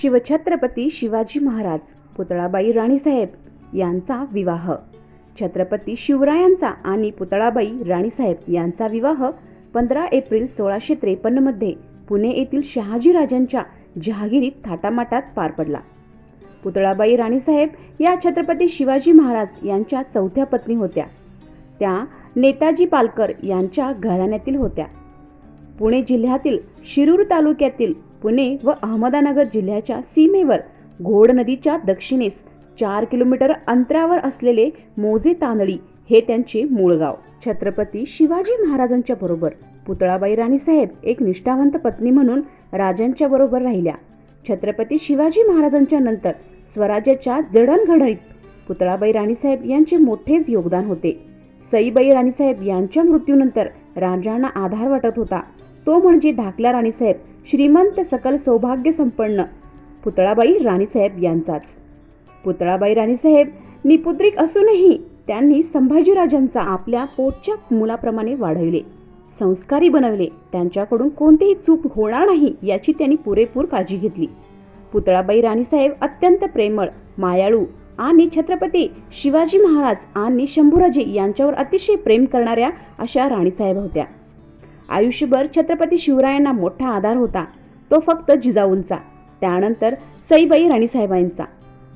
शिवछत्रपती शिवाजी महाराज पुतळाबाई राणीसाहेब यांचा विवाह. छत्रपती शिवरायांचा आणि पुतळाबाई राणीसाहेब यांचा विवाह पंधरा एप्रिल सोळाशे त्रेपन्नमध्ये पुणे येथील शहाजीराजांच्या जहागिरीत थाटामाटात पार पडला. पुतळाबाई राणीसाहेब या छत्रपती शिवाजी महाराज यांच्या चौथ्या पत्नी होत्या. त्या नेताजी पालकर यांच्या घराण्यातील होत्या. पुणे जिल्ह्यातील शिरूर तालुक्यातील पुणे व अहमदनगर जिल्ह्याच्या सीमेवर घोड नदीच्या दक्षिणेस चार किलोमीटर अंतरावर असलेले मोजे तांदळी हे त्यांचे मूळ गाव. छत्रपती शिवाजी महाराजांच्या बरोबर पुतळाबाई राणीसाहेब एक निष्ठावंत पत्नी म्हणून राजांच्या बरोबर राहिल्या. छत्रपती शिवाजी महाराजांच्या नंतर स्वराज्याच्या जडणघडणीत पुतळाबाई राणीसाहेब यांचे मोठेच योगदान होते. सईबाई राणीसाहेब यांच्या मृत्यूनंतर राजांना आधार वाटत होता. तो म्हणजे धाकला राणीसाहेब श्रीमंत सकल सौभाग्य संपन्न पुतळाबाई राणीसाहेब यांचाच. पुतळाबाई राणीसाहेब निपुत्रिक असूनही त्यांनी संभाजीराजांचा आपल्या पोटच्या मुलाप्रमाणे वाढविले संस्कारी बनवले. त्यांच्याकडून कोणतीही चूक होणार नाही याची त्यांनी पुरेपूर काळजी घेतली. पुतळाबाई राणीसाहेब अत्यंत प्रेमळ मायाळू आणि छत्रपती शिवाजी महाराज आणि शंभूराजे यांच्यावर अतिशय प्रेम करणाऱ्या अशा राणीसाहेब होत्या. आयुष्यभर छत्रपती शिवरायांना मोठा आधार होता. तो फक्त जिजाऊंचा. त्यानंतर सईबाई राणीसाहेबांचा.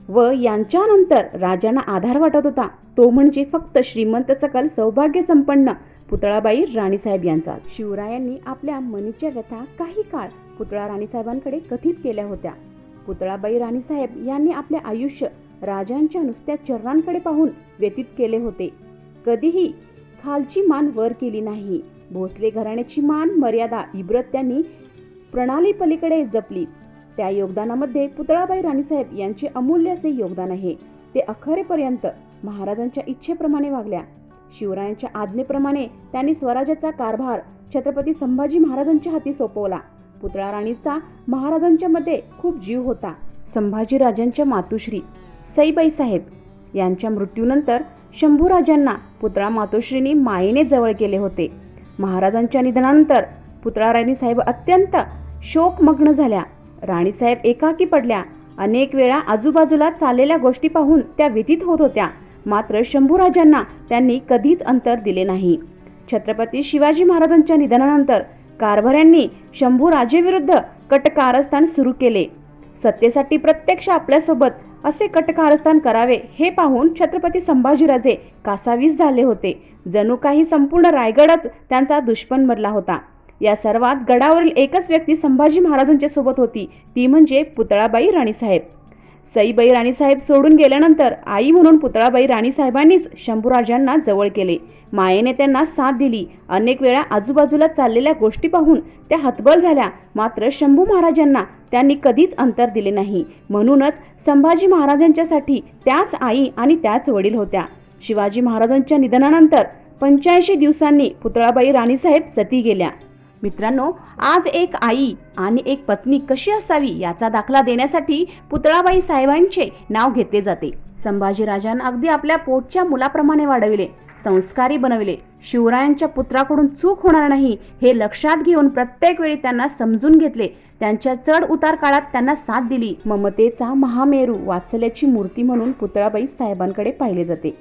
व यांच्यानंतर राजांना आधार वाटत होता. तो म्हणजे फक्त श्रीमंत सकल सौभाग्य संपन्न पुतळाबाई राणीसाहेब यांचा. शिवरायांनी आपल्या मनीच्या व्यथा काही काळ पुतळा राणीसाहेबांकडे कथित केल्या होत्या. पुतळाबाई राणीसाहेब यांनी आपले आयुष्य राजांच्या नुसत्या चरणांकडे पाहून व्यतीत केले होते. कधीही खालची मान वर केली नाही. भोसले घराण्याची मान मर्यादा इब्रत त्यांनी प्रणाली पलीकडे जपली. त्या योगदानामध्ये पुतळाबाई राणीसाहेब यांचे अमूल्य असे योगदान आहे. ते अखेरेपर्यंत महाराजांच्या इच्छेप्रमाणे वागल्या. शिवरायांच्या आज्ञेप्रमाणे त्यांनी स्वराज्याचा कारभार छत्रपती संभाजी महाराजांच्या हाती सोपवला. पुतळा राणीचा महाराजांच्या मध्ये खूप जीव होता. संभाजीराजांच्या मातुश्री सईबाई साहेब यांच्या मृत्यूनंतर शंभूराजांना पुतळा मातोश्रींनी मायेने जवळ केले होते. महाराजांच्या निधनानंतर पुतळा राणीसाहेब अत्यंत शोकमग्न झाल्या. राणीसाहेब एकाकी पडल्या. अनेक वेळा आजूबाजूला चाललेल्या गोष्टी पाहून त्या व्यतीत होत होत्या. मात्र शंभूराजांना त्यांनी कधीच अंतर दिले नाही. छत्रपती शिवाजी महाराजांच्या निधनानंतर कारभाऱ्यांनी शंभूराजेविरुद्ध कटकारस्थान सुरू केले. सत्तेसाठी प्रत्यक्ष आपल्यासोबत असे कटकारस्थान करावे हे पाहून छत्रपती संभाजीराजे कासावीस झाले होते. जणू काही संपूर्ण रायगडच त्यांचा दुश्मन बनला होता. या सर्वात गडावरील एकच व्यक्ती संभाजी महाराजांच्या सोबत होती. ती म्हणजे पुतळाबाई राणीसाहेब. सईबाई राणीसाहेब सोडून गेल्यानंतर आई म्हणून पुतळाबाई राणीसाहेबांनीच शंभूराजांना जवळ केले. मायेने त्यांना साथ दिली. अनेक वेळा आजूबाजूला चाललेल्या गोष्टी पाहून त्या हतबल झाल्या. मात्र शंभू महाराजांना त्यांनी कधीच अंतर दिले नाही. म्हणूनच संभाजी महाराजांच्यासाठी त्याच आई आणि त्याच वडील होत्या. शिवाजी महाराजांच्या निधनानंतर पंच्याऐंशी दिवसांनी पुतळाबाई राणीसाहेब सती गेल्या. मित्रांनो आज एक आई आणि एक पत्नी कशी असावी याचा दाखला देण्यासाठी पुतळाबाई साहेबांचे नाव घेतले जाते. संभाजीराजांना अगदी आपल्या पोटच्या मुलाप्रमाणे वाढविले संस्कारी बनविले. शिवरायांच्या पुत्राकडून चूक होणार नाही हे लक्षात घेऊन प्रत्येक वेळी त्यांना समजून घेतले. त्यांच्या चढ उतार काळात त्यांना साथ दिली. ममतेचा महामेरू वाचल्याची मूर्ती म्हणून पुतळाबाई साहेबांकडे पाहिले जाते.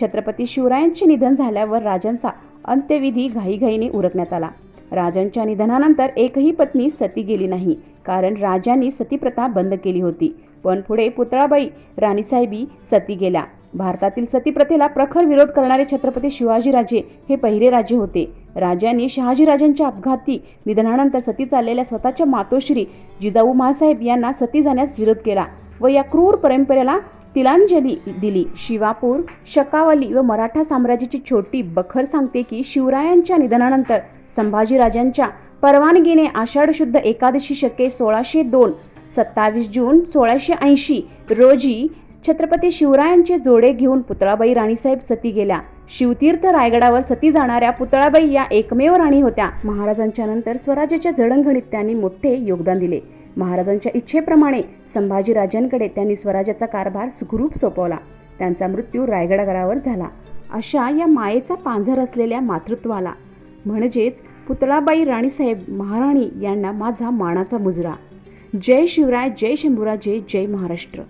छत्रपती शिवरायांचे निधन झाल्यावर राजांचा अंत्यविधी घाईघाईने उरकण्यात आला. राजांच्या निधनानंतर एकही पत्नी सती गेली नाही. कारण राजांनी सतीप्रथा बंद केली होती. पण पुढे पुतळाबाई राणीसाहेबी सती गेल्या. भारतातील सतीप्रथेला प्रखर विरोध करणारे छत्रपती शिवाजीराजे हे पहिले राजे होते. राजांनी शहाजीराजांच्या अपघाती निधनानंतर सती चाललेल्या स्वतःच्या मातोश्री जिजाऊ मासाहेब यांना सती जाण्यास विरोध केला व या क्रूर परंपरेला तिलांजली दिली. शिवापूर शकावली व मराठा साम्राज्याची छोटी बखर सांगते की शिवरायांच्या निधनानंतर संभाजीराजांच्या परवानगीने आषाढ शुद्ध एकादशी शके सोळाशे दोन सत्तावीस जून सोळाशे ऐंशी रोजी छत्रपती शिवरायांचे जोडे घेऊन पुतळाबाई राणीसाहेब सती गेल्या. शिवतीर्थ रायगडावर सती जाणाऱ्या पुतळाबाई या एकमेव राणी होत्या. महाराजांच्या नंतर स्वराज्याच्या जडणघडीत त्यांनी मोठे योगदान दिले. महाराजांच्या इच्छेप्रमाणे संभाजीराजांकडे त्यांनी स्वराज्याचा कारभार सुखरूप सोपवला. त्यांचा मृत्यू रायगडागरावर झाला. अशा या मायेचा पांझर असलेल्या मातृत्वाला म्हणजेच पुतळाबाई राणीसाहेब महाराणी यांना माझा मानाचा मुजरा. जय शिवराय जय शंभूराजे जय महाराष्ट्र.